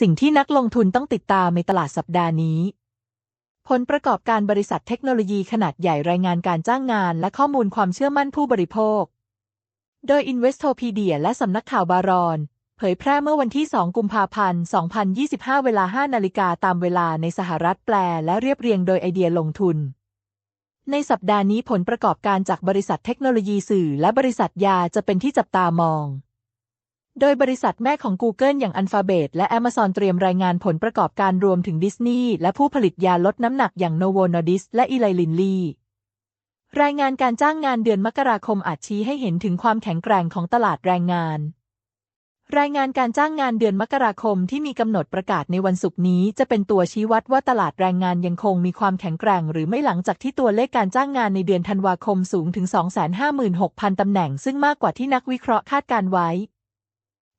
สิ่งที่นักลงทุนต้องติดตามในตลาดสัปดาห์นี้ ผลประกอบการบริษัทเทคโนโลยีขนาดใหญ่รายงานการจ้างงานและข้อมูลความเชื่อมั่นผู้บริโภค โดย Investopedia และสำนักข่าวบารอน เผยแพร่เมื่อวันที่ 2 กุมภาพันธ์ 2025 เวลา 5 นาฬิกาตามเวลาในสหรัฐแปลและเรียบเรียงโดยไอเดียลงทุน ในสัปดาห์นี้ผลประกอบการจากบริษัทเทคโนโลยีสื่อและบริษัทยาจะเป็นที่จับตามอง โดยบริษัทแม่ของ Google อย่าง Alphabet และ Amazon เตรียมรายงานผลประกอบการรวมถึงดิสนีย์และผู้ผลิตยาลดน้ำหนักอย่าง Novo Nordisk และ Eli Lilly รายงานการจ้างงานเดือนมกราคมอาจชี้ให้เห็นถึงความแข็งแกร่งของตลาดแรงงาน รายงานการจ้างงานเดือนมกราคมที่มีกำหนดประกาศในวันศุกร์นี้จะเป็นตัวชี้วัดว่าตลาดแรงงานยังคงมีความแข็งแกร่ง หรือไม่หลังจากที่ตัวเลขการจ้างงานในเดือนธันวาคมสูงถึง 256,000 ตำแหน่ง ซึ่งมากกว่าที่นักวิเคราะห์คาดการไว้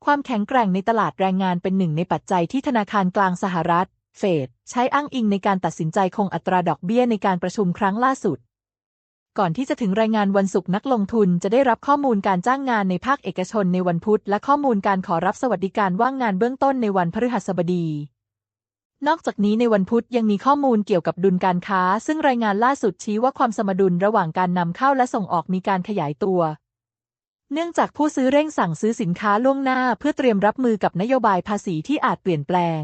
ความแข็งแกร่งในตลาดแรงงานเป็นหนึ่งในปัจจัยที่ธนาคารกลางสหรัฐ เฟดใช้อ้างอิงในการตัดสินใจคงอัตราดอกเบี้ยในการประชุมครั้งล่าสุด ก่อนที่จะถึงรายงานวันศุกร์นักลงทุนจะได้รับข้อมูลการจ้างงานในภาคเอกชนในวันพุธ และข้อมูลการขอรับสวัสดิการว่างงานเบื้องต้นในวันพฤหัสบดีนอกจากนี้ในวันพุธยังมีข้อมูลเกี่ยวกับดุลการค้า ซึ่งรายงานล่าสุดชี้ว่าความสมดุลระหว่างการนำเข้าและส่งออกมีการขยายตัว เนื่องจากผู้ซื้อเร่งสั่งซื้อสินค้าล่วงหน้าเพื่อเตรียมรับมือกับนโยบายภาษีที่อาจเปลี่ยนแปลง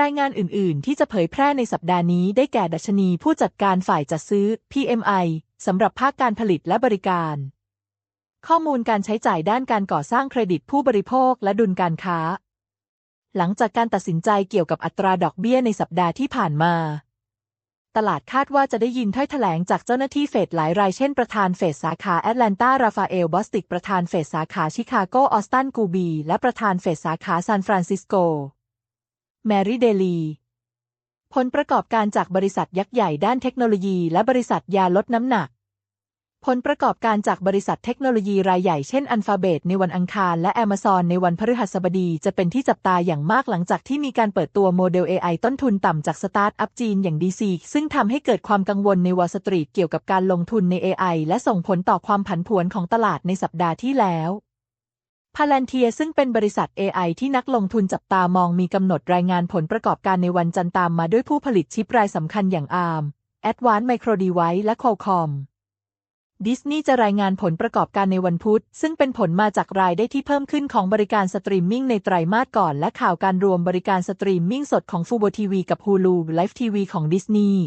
รายงานอื่น ๆ ที่จะเผยแพร่ในสัปดาห์นี้ได้แก่ดัชนีผู้จัดการฝ่ายจัดซื้อ PMI สำหรับภาคการผลิตและบริการ ข้อมูลการใช้จ่ายด้านการก่อสร้างเครดิตผู้บริโภคและดุลการค้า หลังจากการตัดสินใจเกี่ยวกับอัตราดอกเบี้ยในสัปดาห์ที่ผ่านมา ตลาดคาดว่าจะได้ยินถ้อยแถลงจากเจ้าหน้าที่เฟดหลายรายเช่นประธานเฟดสาขาแอตแลนตาราฟาเอล บอสติก ประธานเฟดสาขาชิคาโก ออสตัน กูบี และประธานเฟดสาขาซานฟรานซิสโก แมรี่เดลีผลประกอบการจากบริษัทยักษ์ใหญ่ด้านเทคโนโลยีและบริษัทยาลดน้ำหนัก ผลประกอบการจากบริษัทเทคโนโลยีรายใหญ่เช่น Alphabet ในวันอังคาร และ Amazon ในวันพฤหัสบดีจะเป็นที่จับตาอย่างมากหลังจากที่มีการเปิดตัวโมเดล AI ต้นทุนต่ำจากสตาร์ทอัพจีนอย่าง DC ซึ่งทำให้เกิดความกังวลในวอลสตรีทเกี่ยวกับการลงทุนใน AI และส่งผลต่อความผันผวนของตลาดในสัปดาห์ที่แล้วพาลันเทียซึ่งเป็นบริษัท AI ที่นักลงทุนจับตามองมีกำหนดรายงานผลประกอบการในวันจันทร์ตามมาด้วยผู้ผลิตชิปรายสำคัญอย่าง ARM Advanced Micro Device และ Qualcomm ดิสนีย์จะรายงานผลประกอบการในวันพุธ ซึ่งเป็นผลมาจากรายได้ที่เพิ่มขึ้นของบริการสตรีมมิ่งในไตรมาสก่อน และข่าวการรวมบริการสตรีมมิ่งสดของฟูโบทีวีกับ Hulu Live TV ของดิสนีย์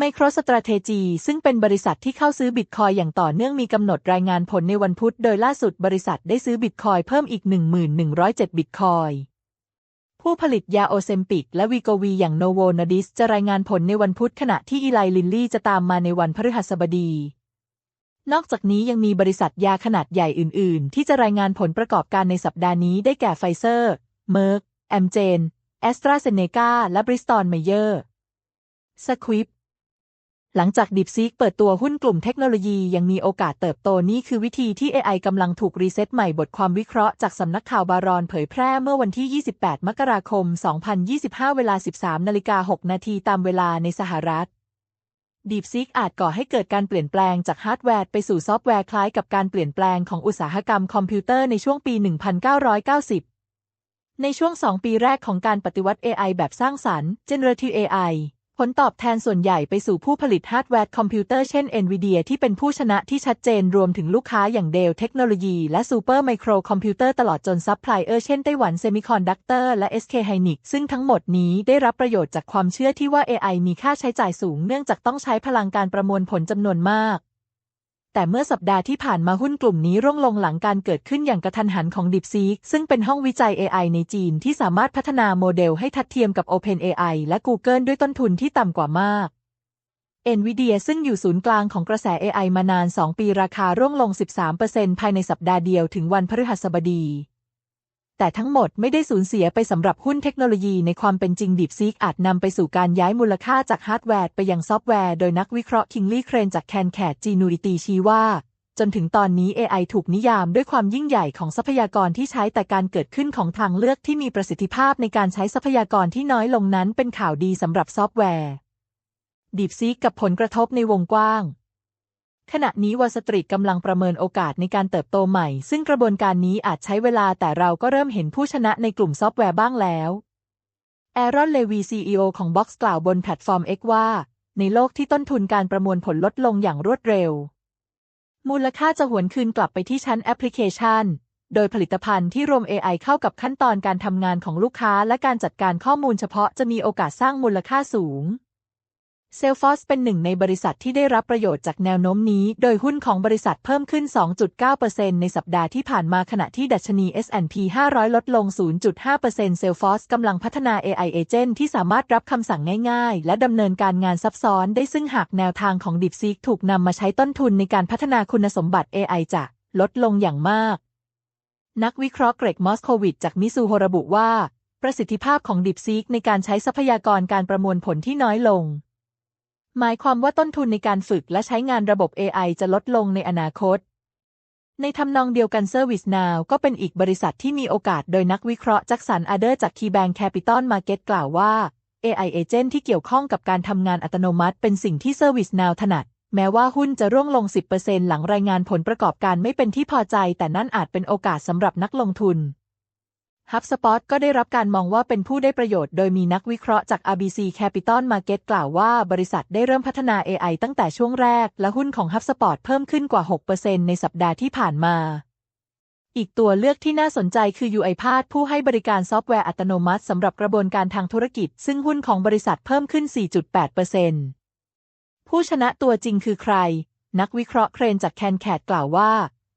MicroStrategy ซึ่งเป็นบริษัทที่เข้าซื้อบิตคอยอย่างต่อเนื่องมีกำหนดรายงานผลในวันพุธ โดยล่าสุดบริษัทได้ซื้อบิตคอยเพิ่มอีก 1,107 บิตคอยผู้ผลิตยาโอเซมปิกและวีโกวีอย่างโนโวนาดิสจะรายงานผลในวันพุธขณะที่อีไลลินลี่จะตามมาในวันพฤหัสบดี นอกจากนี้ยังมีบริษัทยาขนาดใหญ่อื่น ๆ ที่จะรายงานผลประกอบการในสัปดาห์นี้ได้แก่ไฟเซอร์ เมอร์กแอมเจน แอสตราเซเนกาและบริสตอลเมเยอร์สควิปหลังจาก DeepSeek เปิดตัวหุ้นกลุ่มเทคโนโลยียังมีโอกาสเติบโตนี่คือวิธีที่ AI กำลังถูกรีเซ็ตใหม่บทความวิเคราะห์จากสำนักข่าวบารอนเผยแพร่เมื่อวันที่ 28 มกราคม 2025 เวลา 13 นาฬิกา 6 นาทีตามเวลาในสหรัฐ ดีฟซิกอาจก่อให้เกิดการเปลี่ยนแปลงจากฮาร์ดแวร์ไปสู่ซอฟต์แวร์คล้ายกับการเปลี่ยนแปลงของอุตสาหกรรมคอมพิวเตอร์ในช่วงปี 1990 ในช่วง 2 ปีแรกของการปฏิวัติ AI แบบสร้างสรรค์ Generative AI ผลตอบแทนส่วนใหญ่ไปสู่ผู้ผลิตฮาร์ดแวร์คอมพิวเตอร์เช่น NVIDIA ที่เป็นผู้ชนะที่ชัดเจนรวมถึงลูกค้าอย่างเดลเทคโนโลยี และซูเปอร์ไมโครคอมพิวเตอร์ตลอดจนซัพพลายเออร์เช่นไต้หวันเซมิคอนดักเตอร์และ SK h y n i c ซึ่งทั้งหมดนี้ได้รับประโยชน์จากความเชื่อที่ว่า AI มีค่าใช้จ่ายสูงเนื่องจากต้องใช้พลังการประมวลผลจำนวนมาก แต่เมื่อสัปดาห์ที่ผ่านมาหุ้นกลุ่มนี้ร่วงลงหลังการเกิดขึ้นอย่างกระทันหันของ DeepSeek ซึ่งเป็นห้องวิจัย AI ในจีนที่สามารถพัฒนาโมเดลให้ทัดเทียมกับ OpenAI และ Google ด้วยต้นทุนที่ต่ำกว่ามาก NVIDIA ซึ่งอยู่ศูนย์กลางของกระแส AI มานาน 2 ปีราคาร่วงลง 13%ภายในสัปดาห์เดียวถึงวันพฤหัสบดี แต่ทั้งหมดไม่ได้สูญเสียไปสำหรับหุ้นเทคโนโลยีในความเป็นจริง DeepSeek อาจนำไปสู่การย้ายมูลค่าจากฮาร์ดแวร์ไปยังซอฟต์แวร์ โดยนักวิเคราะห์ Kingsley Crane จาก Canaccord Genuity ชี้ว่า จนถึงตอนนี้ AI ถูกนิยามด้วยความยิ่งใหญ่ของทรัพยากรที่ใช้แต่การเกิดขึ้นของทางเลือกที่มีประสิทธิภาพในการใช้ทรัพยากรที่น้อยลงนั้นเป็นข่าวดีสำหรับซอฟต์แวร์ DeepSeek กับผลกระทบในวงกว้าง ขณะนี้วอลสตรีทกำลังประเมินโอกาสในการเติบโตใหม่ ซึ่งกระบวนการนี้อาจใช้เวลาแต่เราก็เริ่มเห็นผู้ชนะในกลุ่มซอฟต์แวร์บ้างแล้วแอรอนเลวี CEO ของ Box กล่าวบนแพลตฟอร์ม X ว่า ในโลกที่ต้นทุนการประมวลผลลดลงอย่างรวดเร็ว มูลค่าจะหวนคืนกลับไปที่ชั้นแอปพลิเคชัน โดยผลิตภัณฑ์ที่รวม AI เข้ากับขั้นตอนการทำงานของลูกค้า และการจัดการข้อมูลเฉพาะจะมีโอกาสสร้างมูลค่าสูง Salesforce เป็นหนึ่งในบริษัทที่ได้รับประโยชน์จากแนวโน้มนี้ โดยหุ้นของบริษัทเพิ่มขึ้น 2.9%ในสัปดาห์ที่ผ่านมาขณะที่ดัชนี S&P 500 ลดลง 0.5% Salesforce กำลังพัฒนา AI Agent ที่สามารถรับคำสั่งง่ายๆ และดำเนินการงานซับซ้อนได้ซึ่งหากแนวทางของ DeepSeek ถูกนำมาใช้ต้นทุนในการพัฒนาคุณสมบัติ AI จะลดลงอย่างมาก นักวิเคราะห์เกรกมอสโควิดจากมิซูโฮระบุว่า ประสิทธิภาพของ DeepSeek ในการใช้ทรัพยากรการประมวลผลที่น้อยลง หมายความว่าต้นทุนในการฝึกและใช้งานระบบ AI จะลดลงในอนาคต ในทำนองเดียวกัน ServiceNow ก็เป็นอีกบริษัทที่มีโอกาสโดยนักวิเคราะห์จ็คสันอาเดอร์จาก KeyBank Capital Market กล่าวว่า AI Agent ที่เกี่ยวข้องกับการทำงานอัตโนมัติ เป็นสิ่งที่ ServiceNow ถนัด แม้ว่าหุ้นจะร่วงลง 10%หลังรายงานผลประกอบการไม่เป็นที่พอใจ แต่นั่นอาจเป็นโอกาสสำหรับนักลงทุน HubSpot ก็ได้รับการมองว่าเป็นผู้ได้ประโยชน์ โดยมีนักวิเคราะห์จาก RBC Capital Market กล่าวว่าบริษัทได้เริ่มพัฒนา AI ตั้งแต่ช่วงแรก และหุ้นของ HubSpot เพิ่มขึ้นกว่า 6%ในสัปดาห์ที่ผ่านมา อีกตัวเลือกที่น่าสนใจคือ UiPath ผู้ให้บริการซอฟต์แวร์อัตโนมัติสำหรับกระบวนการทางธุรกิจ ซึ่งหุ้นของบริษัทเพิ่มขึ้น 4.8%ผู้ชนะตัวจริงคือใคร นักวิเคราะห์เครนจากแคนแคดกล่าวว่า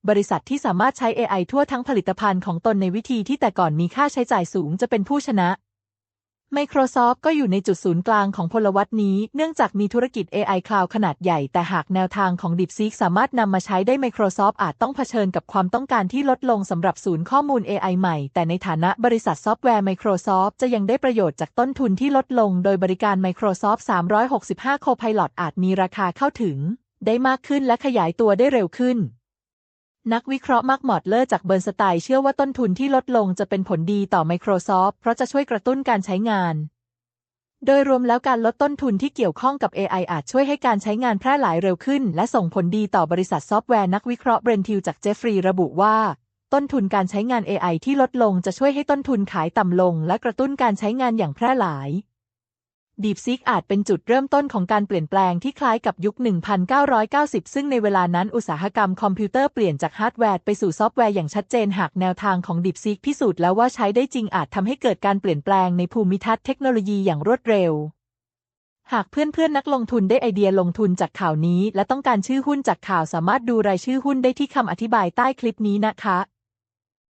บริษัทที่สามารถใช้ AI ทั่วทั้งผลิตภัณฑ์ของตนในวิธีที่แต่ก่อนมีค่าใช้จ่ายสูงจะเป็นผู้ชนะ Microsoft ก็อยู่ในจุดศูนย์กลางของพลวัตนี้ เนื่องจากมีธุรกิจ AI Cloud ขนาดใหญ่ แต่หากแนวทางของ DeepSeek สามารถนำมาใช้ได้ Microsoft อาจต้องเผชิญกับความต้องการที่ลดลงสำหรับศูนย์ข้อมูล AI ใหม่ แต่ในฐานะบริษัทซอฟต์แวร์ Microsoft จะยังได้ประโยชน์จากต้นทุนที่ลดลง โดยบริการ Microsoft 365 Copilot อาจมีราคาเข้าถึง ได้มากขึ้นและขยายตัวได้เร็วขึ้น นักวิเคราะห์มักมอดเลอร์จากเบิร์นสไตน์เชื่อว่าต้นทุนที่ลดลงจะเป็นผลดีต่อ Microsoft เพราะจะช่วยกระตุ้นการใช้งาน โดยรวมแล้วการลดต้นทุนที่เกี่ยวข้องกับ AI อาจช่วยให้การใช้งานแพร่หลายเร็วขึ้น และส่งผลดีต่อบริษัทซอฟต์แวร์นักวิเคราะห์เบรนทิวจากเจฟฟรีย์ระบุว่า ต้นทุนการใช้งาน AI ที่ลดลงจะช่วยให้ต้นทุนขายต่ำลง และกระตุ้นการใช้งานอย่างแพร่หลาย DeepSeek อาจเป็นจุดเริ่มต้นของการเปลี่ยนแปลงที่คล้ายกับยุค 1990 ซึ่งในเวลานั้นอุตสาหกรรมคอมพิวเตอร์เปลี่ยนจากฮาร์ดแวร์ไปสู่ซอฟต์แวร์อย่างชัดเจนหากแนวทางของ DeepSeek พิสูจน์แล้วว่าใช้ได้จริงอาจทำให้เกิดการเปลี่ยนแปลงในภูมิทัศน์เทคโนโลยีอย่างรวดเร็วหากเพื่อนๆ นักลงทุนได้ไอเดียลงทุนจากข่าวนี้ และต้องการชื่อหุ้นจากข่าวสามารถดูรายชื่อหุ้นได้ที่คำอธิบายใต้คลิปนี้นะคะ